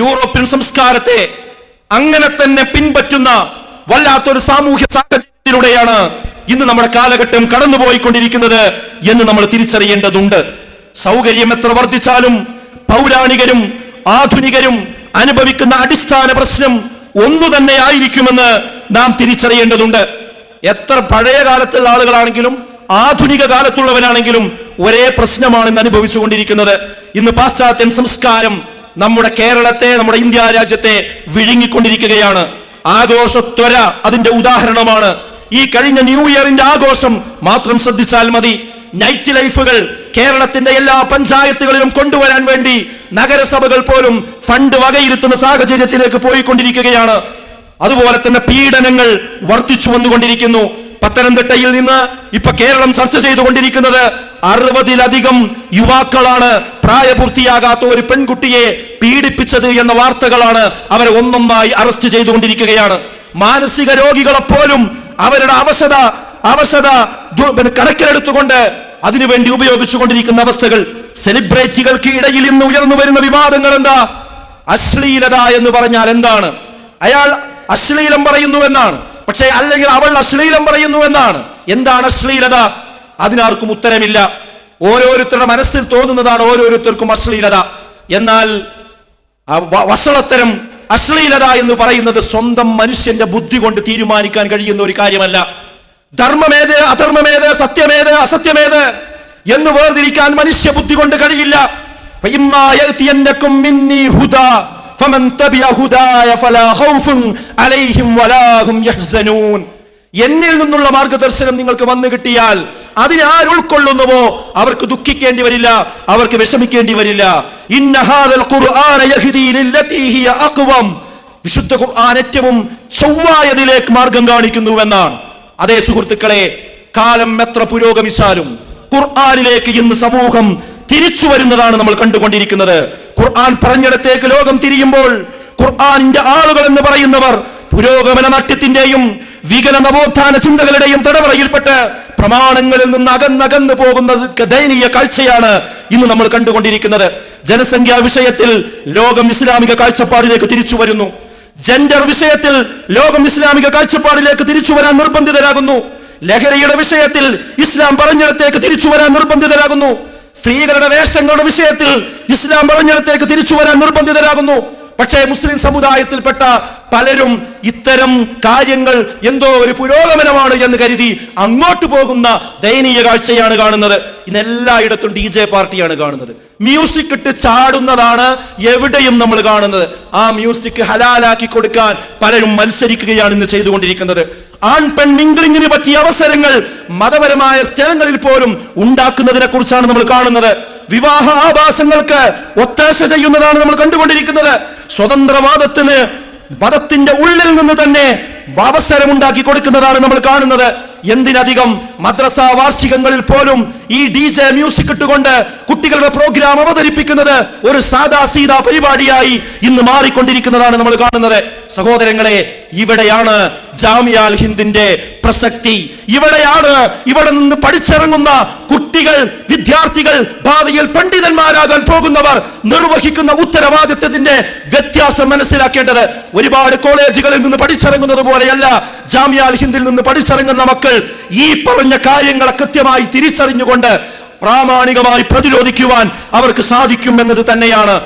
European സംസ്കാരത്തെ അങ്ങനെ തന്നെ പിൻപറ്റുന്ന വല്ലാത്തൊരു സാമൂഹ്യ സാഹചര്യത്തിലൂടെയാണ് ഇന്ന് നമ്മുടെ കാലഘട്ടം കടന്നുപോയിക്കൊണ്ടിരിക്കുന്നത് എന്ന് നമ്മൾ തിരിച്ചറിയേണ്ടതുണ്ട്. സൗകര്യം എത്ര വർദ്ധിച്ചാലും പൗരാണികരും ആധുനികരും അനുഭവിക്കുന്ന അടിസ്ഥാന പ്രശ്നം ഒന്നു തന്നെ ആയിരിക്കുമെന്ന് നാം തിരിച്ചറിയേണ്ടതുണ്ട്. എത്ര പഴയ കാലത്തുള്ള ആളുകളാണെങ്കിലും ആധുനിക കാലത്തുള്ളവരാണെങ്കിലും ഒരേ പ്രശ്നമാണ് ഇന്ന് അനുഭവിച്ചുകൊണ്ടിരിക്കുന്നത്. ഇന്ന് പാശ്ചാത്യൻ സംസ്കാരം നമ്മുടെ കേരളത്തെ നമ്മുടെ ഇന്ത്യ രാജ്യത്തെ വിഴുങ്ങിക്കൊണ്ടിരിക്കുകയാണ്. ആഘോഷത്വര അതിന്റെ ഉദാഹരണമാണ്. ഈ കഴിഞ്ഞ ന്യൂ ഇയറിന്റെ ആഘോഷം മാത്രം ശ്രദ്ധിച്ചാൽ മതി. നൈറ്റ് ലൈഫുകൾ കേരളത്തിന്റെ എല്ലാ പഞ്ചായത്തുകളിലും കൊണ്ടുവരാൻ വേണ്ടി നഗരസഭകൾ പോലും ഫണ്ട് വകയിരുത്തുന്ന സാഹചര്യത്തിലേക്ക് പോയിക്കൊണ്ടിരിക്കുകയാണ്. അതുപോലെ തന്നെ പീഡനങ്ങൾ വർദ്ധിച്ചു വന്നുകൊണ്ടിരിക്കുന്നു. പത്തനംതിട്ടയിൽ നിന്ന് ഇപ്പൊ കേരളം ചർച്ച ചെയ്തുകൊണ്ടിരിക്കുന്നത് അറുപതിലധികം യുവാക്കളാണ് പ്രായപൂർത്തിയാകാത്ത ഒരു പെൺകുട്ടിയെ പീഡിപ്പിച്ചത് എന്ന വാർത്തകളാണ് അവരെ ഒന്നൊന്നായി അറസ്റ്റ് ചെയ്തുകൊണ്ടിരിക്കുകയാണ്. മാനസിക രോഗികളെ പോലും അവരുടെ അവശത അവശത കണക്കിലെടുത്തുകൊണ്ട് അതിനുവേണ്ടി ഉപയോഗിച്ചുകൊണ്ടിരിക്കുന്ന അവസ്ഥകൾ. സെലിബ്രിറ്റികൾക്ക് ഇടയിൽ ഇന്ന് ഉയർന്നു വരുന്ന വിവാദങ്ങൾ എന്താ? അശ്ലീലത എന്ന് പറഞ്ഞാൽ എന്താണ്? അയാൾ അശ്ലീലം പറയുന്നു എന്നാണ്. പക്ഷേ അല്ലെങ്കിൽ അവൾ അശ്ലീലം പറയുന്നു എന്നാണ്. എന്താണ് അശ്ലീലത? അതിനാർക്കും ഉത്തരമില്ല. ഓരോരുത്തരുടെ മനസ്സിൽ തോന്നുന്നതാണ് ഓരോരുത്തർക്കും അശ്ലീലത. എന്നാൽ വസളത്തരം അശ്ലീലത എന്ന് പറയുന്നത് സ്വന്തം മനുഷ്യന്റെ ബുദ്ധി കൊണ്ട് തീരുമാനിക്കാൻ കഴിയുന്ന ഒരു കാര്യമല്ല. ധർമ്മമേത് അധർമ്മമേത് സത്യമേത് അസത്യമേത് എന്ന് വേർതിരിക്കാൻ മനുഷ്യ ബുദ്ധി കൊണ്ട് കഴിയില്ല. എന്നിൽ നിന്നുള്ള മാർഗദർശനം നിങ്ങൾക്ക് വന്നു കിട്ടിയാൽ അതിനെ ആര് ഉൾക്കൊള്ളുന്നുവോ? അവർക്ക് ദുഃഖിക്കേണ്ടി വരില്ല അവർക്ക് വിഷമിക്കേണ്ടി വരില്ല. വിശുദ്ധ ഖുർആൻ ഏറ്റവും ചൊവ്വായതിലേക്ക് മാർഗം കാണിക്കുന്നുവെന്നാണ്. അതേ സുഹൃത്തുക്കളെ കാലം എത്ര പുരോഗമിച്ചാലും ഖുർആനിലേക്ക് ഇന്ന് സമൂഹം തിരിച്ചു വരുന്നതാണ് നമ്മൾ കണ്ടുകൊണ്ടിരിക്കുന്നത്. ഖുർആൻ പറഞ്ഞിടത്തേക്ക് ലോകം തിരിയുമ്പോൾ ഖുർആാനിന്റെ ആളുകൾ എന്ന് പറയുന്നവർ പുരോഗമന നാട്യത്തിന്റെയും വികല നവോത്ഥാന ചിന്തകളുടെയും തടവറയിൽപ്പെട്ട് പ്രമാണങ്ങളിൽ നിന്ന് അകന്നകന്നു പോകുന്ന ദയനീയ കാഴ്ചയാണ് ഇന്ന് നമ്മൾ കണ്ടുകൊണ്ടിരിക്കുന്നത്. ജനസംഖ്യാ വിഷയത്തിൽ ലോകം ഇസ്ലാമിക കാഴ്ചപ്പാടിലേക്ക് തിരിച്ചു വരുന്നു. ജെൻഡർ വിഷയത്തിൽ ലോകം ഇസ്ലാമിക കാഴ്ചപ്പാടിലേക്ക് തിരിച്ചു വരാൻ നിർബന്ധിതരാകുന്നു. ലഹരിയുടെ വിഷയത്തിൽ ഇസ്ലാം പറഞ്ഞിടത്തേക്ക് തിരിച്ചു വരാൻ നിർബന്ധിതരാകുന്നു. സ്ത്രീകളുടെ വേഷങ്ങളുടെ വിഷയത്തിൽ ഇസ്ലാം പറഞ്ഞിടത്തേക്ക് തിരിച്ചു വരാൻ നിർബന്ധിതരാകുന്നു. പക്ഷേ മുസ്ലിം സമുദായത്തിൽപ്പെട്ട പലരും ഇത്തരം കാര്യങ്ങൾ എന്തോ ഒരു പുരോഗമനമാണ് എന്ന് കരുതി അങ്ങോട്ട് പോകുന്ന ദയനീയ കാഴ്ചയാണ് കാണുന്നത്. ഇന്ന് എല്ലായിടത്തും ഡി ജെ പാർട്ടിയാണ് കാണുന്നത്. മ്യൂസിക് ഇട്ട് ചാടുന്നതാണ് എവിടെയും നമ്മൾ കാണുന്നത്. ആ മ്യൂസിക് ഹലാലാക്കി കൊടുക്കാൻ പലരും മത്സരിക്കുകയാണ് ഇന്ന് ചെയ്തുകൊണ്ടിരിക്കുന്നത്. ആൺ പെൺ മിംഗ്ലിങ്ങിന് പറ്റിയ അവസരങ്ങൾ മതപരമായ സ്ഥലങ്ങളിൽ പോലും ഉണ്ടാക്കുന്നതിനെ കുറിച്ചാണ് നമ്മൾ കാണുന്നത്. വിവാഹ ആഭാസങ്ങൾക്ക് ഒത്താശ ചെയ്യുന്നതാണ് നമ്മൾ കണ്ടുകൊണ്ടിരിക്കുന്നത്. സ്വതന്ത്രവാദത്തിന് മതത്തിന്റെ ഉള്ളിൽ നിന്ന് തന്നെ അവസരം ഉണ്ടാക്കി കൊടുക്കുന്നതാണ് നമ്മൾ കാണുന്നത്. എന്തിനധികം മദ്രസ വാർഷികങ്ങളിൽ പോലും ഈ ഡി ജെ മ്യൂസിക് ഇട്ടുകൊണ്ട് കുട്ടികളുടെ പ്രോഗ്രാം അവതരിപ്പിക്കുന്നത് ഒരു സാദാ സീതാ പരിപാടിയായി ഇന്ന് മാറിക്കൊണ്ടിരിക്കുന്നതാണ് നമ്മൾ കാണുന്നത്. സഹോദരങ്ങളെ ഇവിടെയാണ് ജാമിയാൽ ഹിന്ദിന്റെ പ്രസക്തി. ഇവിടെയാണ് ഇവിടെ നിന്ന് പഠിച്ചിറങ്ങുന്ന കുട്ടികൾ വിദ്യാർത്ഥികൾ ഭാവിയിൽ പണ്ഡിതന്മാരാകാൻ പോകുന്നവർ നിർവഹിക്കുന്ന ഉത്തരവാദിത്വത്തിന്റെ വ്യത്യാസം മനസ്സിലാക്കേണ്ടത് ഒരുപാട് കോളേജുകളിൽ നിന്ന് പഠിച്ചിറങ്ങുന്നത് പോലെയല്ല ജാമ്യാൽ ഹിന്ദിൽ നിന്ന് പഠിച്ചിറങ്ങുന്ന മക്കൾ ഈ പറഞ്ഞ കാര്യങ്ങളെ കൃത്യമായി തിരിച്ചറിഞ്ഞുകൊണ്ട് പ്രാമാണികമായി പ്രതിരോധിക്കുവാൻ അവർക്ക് സാധിക്കും എന്നത് തന്നെയാണ്.